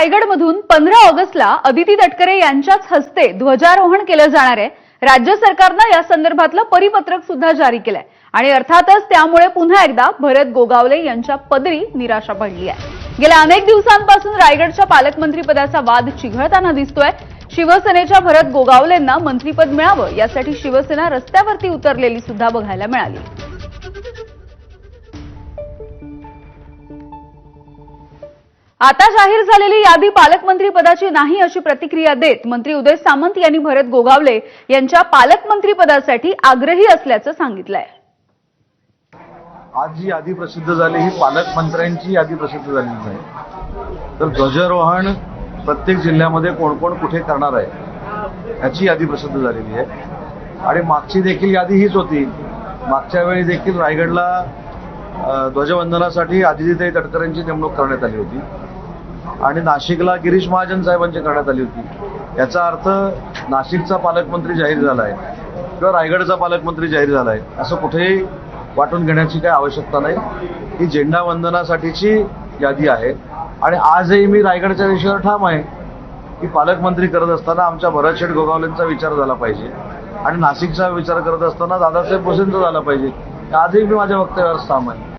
रायगडमधून पंधरा ऑगस्टला अदिती तटकरे यांच्याच हस्ते ध्वजारोहण केलं जाणार आहे. राज्य सरकारनं या संदर्भातलं परिपत्रक सुद्धा जारी केलंय. आणि अर्थातच त्यामुळे पुन्हा एकदा भरत गोगावले यांच्या पदरी निराशा पडली आहे. गेल्या अनेक दिवसांपासून रायगडच्या पालकमंत्रीपदाचा वाद चिघळताना दिसतोय. शिवसेनेच्या भरत गोगावलेंना मंत्रीपद मिळावं यासाठी शिवसेना रस्त्यावरती उतरलेली सुद्धा बघायला मिळाली. आता जाहीर झालेली यादी पालकमंत्री पदाची नाही अशी प्रतिक्रिया देत मंत्री उदय सामंत यांनी भरत गोगावले यांच्या पालकमंत्री पदासाठी आग्रही असल्याचं सांगितलंय. आज जी यादी प्रसिद्ध झाली ही पालकमंत्र्यांची यादी प्रसिद्ध झालेली आहे तर ध्वजारोहण प्रत्येक जिल्ह्यामध्ये कोण कोण कुठे करणार आहे याची यादी प्रसिद्ध झालेली आहे. आणि मागची देखील यादी हीच होती. मागच्या वेळी देखील रायगडला ध्वजवंदनासाठी आदितीताई तटकरेंची नेमणूक करण्यात आली होती. आणि नाशिकला गिरीश महाजन साहेबांची करण्यात आली होती. याचा अर्थ नाशिकचा पालकमंत्री जाहीर झाला आहे किंवा रायगडचा पालकमंत्री जाहीर झाला आहे असं कुठेही वाटून घेण्याची काही आवश्यकता नाही. ही झेंडा वंदनासाठीची यादी आहे. आणि आजही मी रायगडच्या विषयावर ठाम आहे की पालकमंत्री करत असताना आमच्या भरतशेठ गोगावलेंचा विचार झाला पाहिजे. आणि नाशिकचा विचार करत असताना दादासाहेब भुसेंचा झाला पाहिजे. आजही मी माझ्या वक्तव्यावर ठाम आहे.